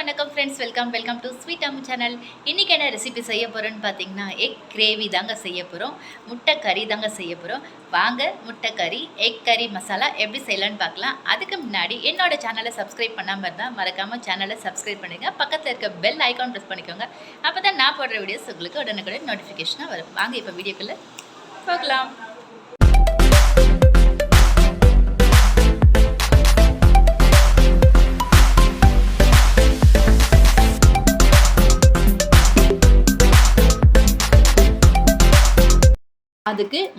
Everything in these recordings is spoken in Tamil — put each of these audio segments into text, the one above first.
வணக்கம் friends welcome welcome to sweet am channel இன்றைக்கி என்ன ரெசிபி செய்ய போகிறோன்னு பார்த்தீங்கன்னா எக் கிரேவி தாங்க செய்ய போகிறோம் முட்டை கறி தாங்க செய்ய போகிறோம் வாங்க முட்டை கறி எக் கறி மசாலா எப்படி செய்யலான்னு பார்க்கலாம் அதுக்கு முன்னாடி என்னோட சேனலை சப்ஸ்கிரைப் பண்ணாமல் இருந்தால் மறக்காமல் சேனலை சப்ஸ்கிரைப் பண்ணுங்க. பக்கத்தில் இருக்க பெல் ஐக்கான் ப்ரெஸ் பண்ணிக்கோங்க. அப்போ தான் நான் போடுற வீடியோஸ் உங்களுக்கு உடனுக்குடன் நோட்டிஃபிகேஷனாக வரும். வாங்க இப்போ வீடியோக்குள்ளே போகலாம்.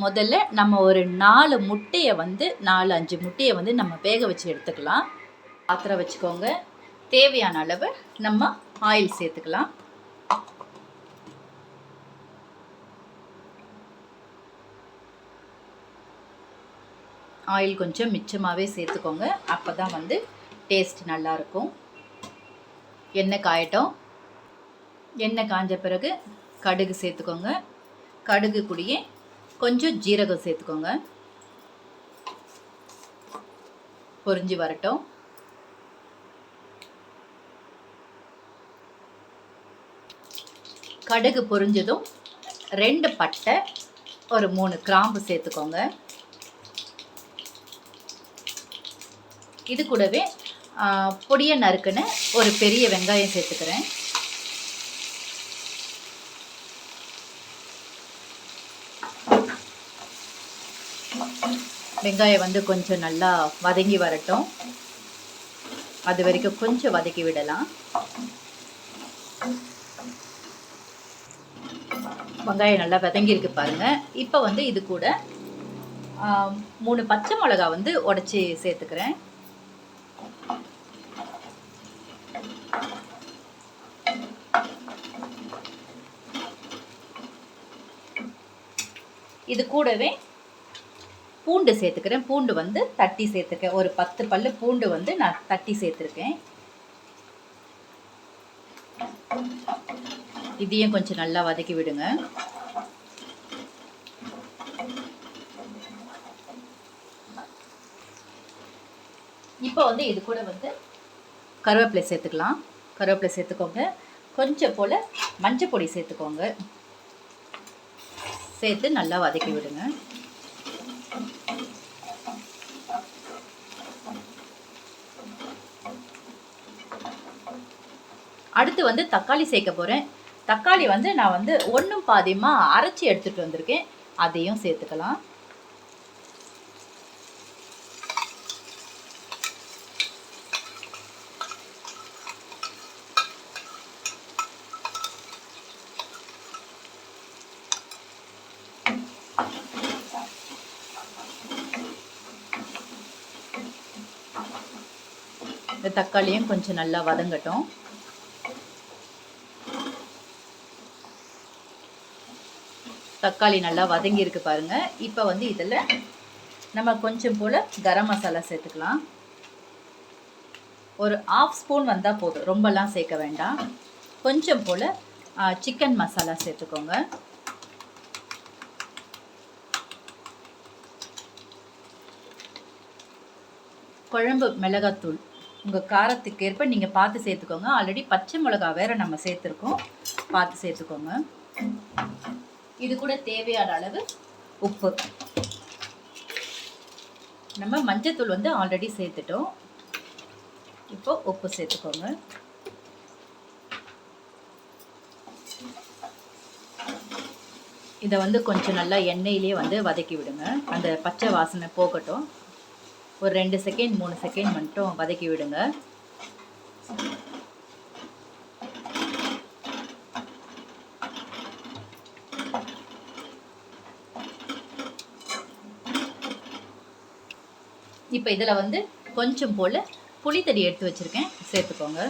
முதல்ல நம்ம ஒரு நாலு முட்டையை வந்து நாலு அஞ்சு முட்டையை வந்து நம்ம வேக வச்சு எடுத்துக்கலாம். பாத்திரம் வச்சுக்கோங்க. தேவையான அளவு நம்ம ஆயில் சேர்த்துக்கலாம். ஆயில் கொஞ்சம் மிச்சமாகவே சேர்த்துக்கோங்க. அப்போ தான் வந்து டேஸ்ட் நல்லாயிருக்கும் எண்ணெய் காயட்டும். எண்ணெய் காஞ்ச பிறகு கடுகு சேர்த்துக்கோங்க. கடுகு கூடயே கொஞ்சம் ஜீரகம் சேர்த்துக்கோங்க. பொரிஞ்சு வரட்டும். கடுகு பொரிஞ்சதும் ரெண்டு பட்டை ஒரு மூணு கிராம்பு சேர்த்துக்கோங்க. இது கூடவே பொடியை நறுக்குன்னு ஒரு பெரிய வெங்காயம் சேர்த்துக்கிறேன். வெங்காயம் வந்து கொஞ்சம் நல்லா வதங்கி வரட்டும். அது வரைக்கும் கொஞ்சம் வதக்கி விடலாம். வெங்காயம் நல்லா வதங்கி பாருங்கள் இப்போ வந்து இது கூட மூணு பச்சை மிளகா வந்து உடச்சி சேர்த்துக்கிறேன். இது கூடவே பூண்டு சேர்த்துக்கிறேன். பூண்டு வந்து தட்டி சேர்த்துருக்கேன். ஒரு பத்து பல்லு பூண்டு வந்து நான் தட்டி சேர்த்துருக்கேன். இதையும் கொஞ்சம் நல்லா வதக்கி விடுங்க. இப்போ வந்து இது கூட வந்து கருவேப்பிலை சேர்த்துக்கலாம். கருவேப்பிலை சேர்த்துக்கோங்க. கொஞ்சம் போல் மஞ்சள் பொடி சேர்த்துக்கோங்க. சேர்த்து நல்லா வதக்கி விடுங்க. அடுத்து வந்து தக்காளி சேர்க்க போகிறேன் தக்காளி வந்து நான் வந்து ஒன்றும் பாதியமாக அரைச்சி எடுத்துகிட்டு வந்திருக்கேன். அதையும் சேர்த்துக்கலாம். இந்த தக்காளியும் கொஞ்சம் நல்லா வதங்கட்டும். தக்காளி நல்லா வதங்கி இருக்கு பாருங்க. இப்போ வந்து இதில் நம்ம கொஞ்சம் போல் கரம் மசாலா சேர்த்துக்கலாம். ஒரு ஆஃப் ஸ்பூன் வந்தால் போதும். ரொம்பலாம் சேர்க்க வேண்டாம். கொஞ்சம் போல் சிக்கன் மசாலா சேர்த்துக்கோங்க. குழம்பு மிளகாத்தூள் உங்கள் காரத்துக்கு ஏற்ப நீங்கள் பார்த்து சேர்த்துக்கோங்க. ஆல்ரெடி பச்சை மிளகா வேறு நம்ம சேர்த்துருக்கோம். பார்த்து சேர்த்துக்கோங்க. இது கூட தேவையான அளவு உப்பு. நம்ம மஞ்சத்தூள் வந்து ஆல்ரெடி சேர்த்துட்டோம். இப்போ உப்பு சேர்த்துக்கோங்க. இதை வந்து கொஞ்சம் நல்லா எண்ணெயிலே வந்து வதக்கி விடுங்க. அந்த பச்சை வாசனை போகட்டும். ஒரு ரெண்டு செகண்ட் மூணு செகண்ட் மட்டும் வதக்கி விடுங்க. இப்போ இதில் வந்து கொஞ்சம் போல் புளித்தடி எடுத்து வச்சுருக்கேன். சேர்த்துக்கோங்க.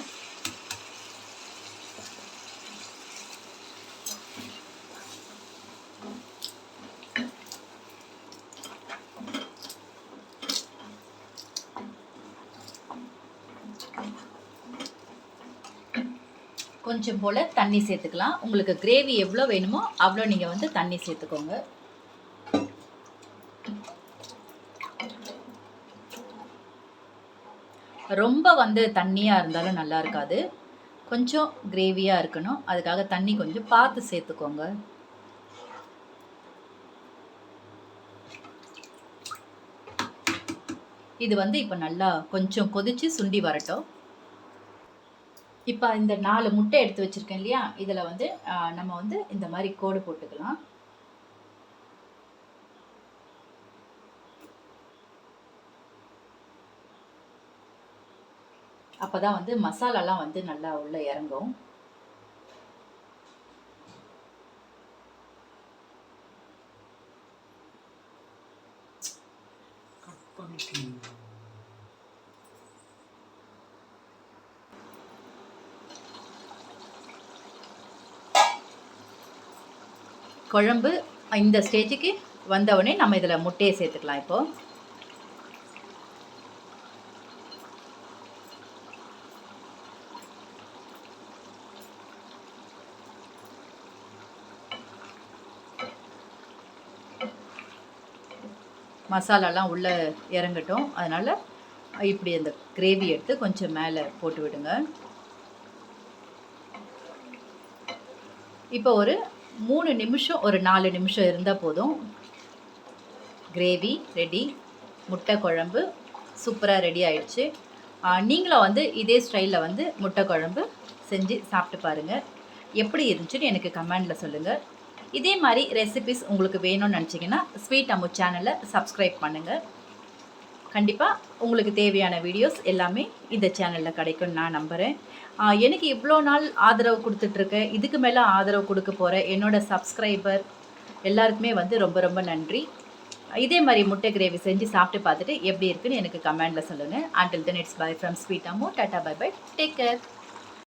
கொஞ்சம் போல் தண்ணி சேர்த்துக்கலாம். உங்களுக்கு கிரேவி எவ்வளோ வேணுமோ அவ்வளோ நீங்கள் வந்து தண்ணி சேர்த்துக்கோங்க. ரொம்ப வந்து தண்ணியாக இருந்தாலும் நல்லா இருக்காது. கொஞ்சம் கிரேவியாக இருக்கணும். அதுக்காக தண்ணி கொஞ்சம் பார்த்து சேர்த்துக்கோங்க. இது வந்து இப்போ நல்லா கொஞ்சம் கொதிச்சு சுண்டி வரட்டும். இப்போ இந்த நாலு முட்டை எடுத்து வச்சுருக்கேன் இல்லையா? இதில் வந்து நம்ம வந்து இந்த மாதிரி கோடு போட்டுக்கலாம். அப்போ தான் வந்து மசாலாலாம் வந்து நல்லா உள்ளே இறங்கும். குழம்பு இந்த ஸ்டேஜுக்கு வந்தவுடனே நம்ம இதில் முட்டையை சேர்த்துக்கலாம் இப்போ. மசாலாலாம் உள்ளே இறங்கட்டும். அதனால் இப்படி அந்த கிரேவி எடுத்து கொஞ்சம் மேலே போட்டு விடுங்க. இப்போ ஒரு மூணு நிமிஷம் ஒரு நாலு நிமிஷம் இருந்தால் போதும். Gravy ready. முட்டை குழம்பு சூப்பராக ரெடி ஆயிடுச்சு. நீங்களும் வந்து இதே ஸ்டைலில் வந்து முட்டை குழம்பு செஞ்சு சாப்பிட்டு பாருங்கள் எப்படி இருந்துச்சுன்னு எனக்கு கமெண்டில் சொல்லுங்கள் இதே மாதிரி ரெசிபிஸ் உங்களுக்கு வேணும்னு நினச்சிங்கன்னா ஸ்வீட் அம்மு சேனலை சப்ஸ்கிரைப் பண்ணுங்கள் கண்டிப்பாக உங்களுக்கு தேவையான வீடியோஸ் எல்லாமே இந்த சேனலில் கிடைக்கும்னு நான் நம்புகிறேன் எனக்கு இவ்வளோ நாள் ஆதரவு கொடுத்துட்ருக்கேன் இதுக்கு மேலே ஆதரவு கொடுக்க போகிற என்னோடய சப்ஸ்கிரைபர் எல்லாருக்குமே வந்து ரொம்ப ரொம்ப நன்றி. இதே மாதிரி முட்டை கிரேவி செஞ்சு சாப்பிட்டு பார்த்துட்டு எப்படி இருக்குன்னு எனக்கு கமெண்டில் சொல்லுங்கள் until then it's bye from sweet Ammo tata bye bye take care